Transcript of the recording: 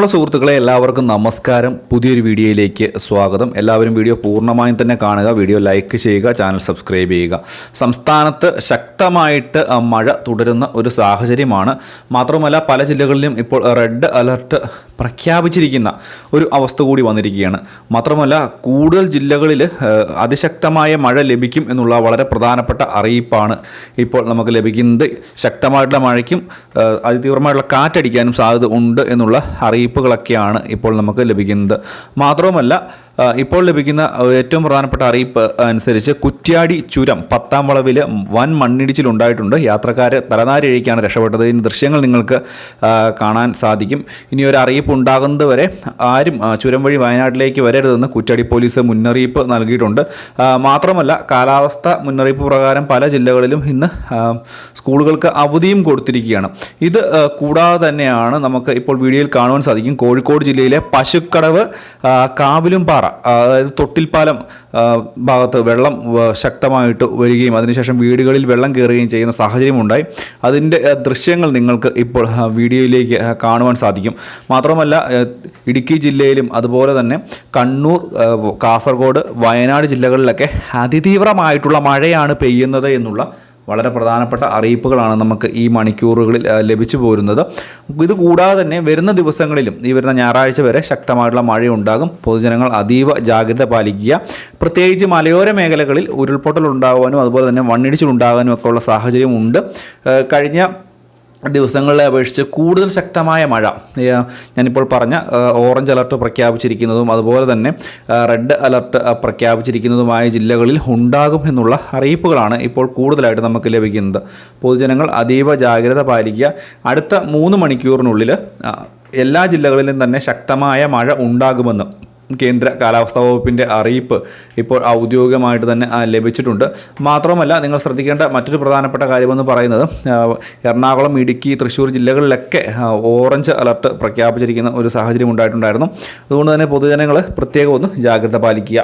സ്നേഹമുള്ള സുഹൃത്തുക്കളെ എല്ലാവർക്കും നമസ്കാരം. പുതിയൊരു വീഡിയോയിലേക്ക് സ്വാഗതം. എല്ലാവരും വീഡിയോ പൂർണമായും തന്നെ കാണുക വീഡിയോ ലൈക്ക് ചെയ്യുക ചാനൽ സബ്സ്ക്രൈബ് ചെയ്യുക. സംസ്ഥാനത്ത് ശക്തമായിട്ട് മഴ തുടരുന്ന ഒരു സാഹചര്യമാണ്. മാത്രമല്ല പല ജില്ലകളിലും ഇപ്പോൾ റെഡ് അലർട്ട് പ്രഖ്യാപിച്ചിരിക്കുന്ന ഒരു അവസ്ഥ കൂടി വന്നിരിക്കുകയാണ്. മാത്രമല്ല കൂടുതൽ ജില്ലകളിൽ അതിശക്തമായ മഴ ലഭിക്കും എന്നുള്ള വളരെ പ്രധാനപ്പെട്ട അറിയിപ്പാണ് ഇപ്പോൾ നമുക്ക് ലഭിക്കുന്നത്. ശക്തമായിട്ടുള്ള മഴയ്ക്കും അതിതീവ്രമായിട്ടുള്ള കാറ്റടിക്കാനും സാധ്യത ഉണ്ട് എന്നുള്ള അറിയിപ്പുകളൊക്കെയാണ് ഇപ്പോൾ നമുക്ക് ലഭിക്കുന്നത്. മാത്രവുമല്ല ഇപ്പോൾ ലഭിക്കുന്ന ഏറ്റവും പ്രധാനപ്പെട്ട അറിയിപ്പ് അനുസരിച്ച് കുറ്റ്യാടി ചുരം പത്താം വളവിൽ വൻ മണ്ണിടിച്ചിൽ ഉണ്ടായിട്ടുണ്ട്. യാത്രക്കാർ തലനാരിഴയ്ക്കാണ് രക്ഷപ്പെട്ടത്. ഇതിന് ദൃശ്യങ്ങൾ നിങ്ങൾക്ക് കാണാൻ സാധിക്കും. ഇനി ഒരു അറിയിപ്പ് ഉണ്ടാകുന്നത് വരെ ആരും ചുരം വഴി വയനാട്ടിലേക്ക് വരരുതെന്ന് കുറ്റ്യാടി പോലീസ് മുന്നറിയിപ്പ് നൽകിയിട്ടുണ്ട്. മാത്രമല്ല കാലാവസ്ഥ മുന്നറിയിപ്പ് പ്രകാരം പല ജില്ലകളിലും ഇന്ന് സ്കൂളുകൾക്ക് അവധിയും കൊടുത്തിരിക്കുകയാണ്. ഇത് കൂടാതെ തന്നെയാണ് നമുക്ക് ഇപ്പോൾ വീഡിയോയിൽ കാണുവാൻ സാധിക്കും. കോഴിക്കോട് ജില്ലയിലെ പശുക്കടവ് കാവിലും പാറ അതായത് തൊട്ടിൽപ്പാലം ഭാഗത്ത് വെള്ളം ശക്തമായിട്ട് വരികയും അതിനുശേഷം വീടുകളിൽ വെള്ളം കയറുകയും ചെയ്യുന്ന സാഹചര്യമുണ്ടായി അതിന്റെ ആ, ദൃശ്യങ്ങൾ നിങ്ങൾക്ക് ഇപ്പോൾ വീഡിയോയിലേക്ക് കാണുവാൻ സാധിക്കും. മാത്രമല്ല ഇടുക്കി ജില്ലയിലും അതുപോലെ തന്നെ കണ്ണൂർ കാസർഗോഡ് വയനാട് ജില്ലകളിലൊക്കെ അതിതീവ്രമായിട്ടുള്ള മഴയാണ് പെയ്യുന്നത് എന്നുള്ള വളരെ പ്രധാനപ്പെട്ട അറിയിപ്പുകളാണ് നമുക്ക് ഈ മണിക്കൂറുകളിൽ ലഭിച്ചു പോരുന്നത്. ഇത് കൂടാതെ തന്നെ വരുന്ന ദിവസങ്ങളിലും ഈ വരുന്ന ഞായറാഴ്ച വരെ ശക്തമായിട്ടുള്ള മഴയുണ്ടാകും. പൊതുജനങ്ങൾ അതീവ ജാഗ്രത പാലിക്കുക. പ്രത്യേകിച്ച് മലയോര മേഖലകളിൽ ഉരുൾപൊട്ടൽ ഉണ്ടാകാനും അതുപോലെ തന്നെ മണ്ണിടിച്ചിലുണ്ടാകാനും ഒക്കെയുള്ള ഒക്കെ ഉള്ള സാഹചര്യമുണ്ട്. കഴിഞ്ഞ ദിവസങ്ങളെ അപേക്ഷിച്ച് കൂടുതൽ ശക്തമായ മഴ. ഞാനിപ്പോൾ പറഞ്ഞ ഓറഞ്ച് അലർട്ട് പ്രഖ്യാപിച്ചിരിക്കുന്നതും അതുപോലെ തന്നെ റെഡ് അലർട്ട് പ്രഖ്യാപിച്ചിരിക്കുന്നതുമായ ജില്ലകളിൽ ഉണ്ടാകും എന്നുള്ള അറിയിപ്പുകളാണ് ഇപ്പോൾ കൂടുതലായിട്ട് നമുക്ക് ലഭിക്കുന്നത്. പൊതുജനങ്ങൾ അതീവ ജാഗ്രത പാലിക്കുക. അടുത്ത മൂന്ന് മണിക്കൂറിനുള്ളിൽ എല്ലാ ജില്ലകളിലും തന്നെ ശക്തമായ മഴ ഉണ്ടാകുമെന്ന് കേന്ദ്ര കാലാവസ്ഥാ വകുപ്പിന്റെ അറിയിപ്പ് ഇപ്പോൾ ഔദ്യോഗികമായിട്ട് തന്നെ ലഭിച്ചിട്ടുണ്ട്. മാത്രമല്ല നിങ്ങൾ ശ്രദ്ധിക്കേണ്ട മറ്റൊരു പ്രധാനപ്പെട്ട കാര്യമെന്ന് പറയുന്നത് എറണാകുളം ഇടുക്കി തൃശ്ശൂർ ജില്ലകളിലൊക്കെ ഓറഞ്ച് അലർട്ട് പ്രഖ്യാപിച്ചിരിക്കുന്ന ഒരു സാഹചര്യം ഉണ്ടായിട്ടുണ്ടായിരുന്നു. അതുകൊണ്ട് തന്നെ പൊതുജനങ്ങൾ പ്രത്യേകം ഒന്ന് ജാഗ്രത പാലിക്കുക.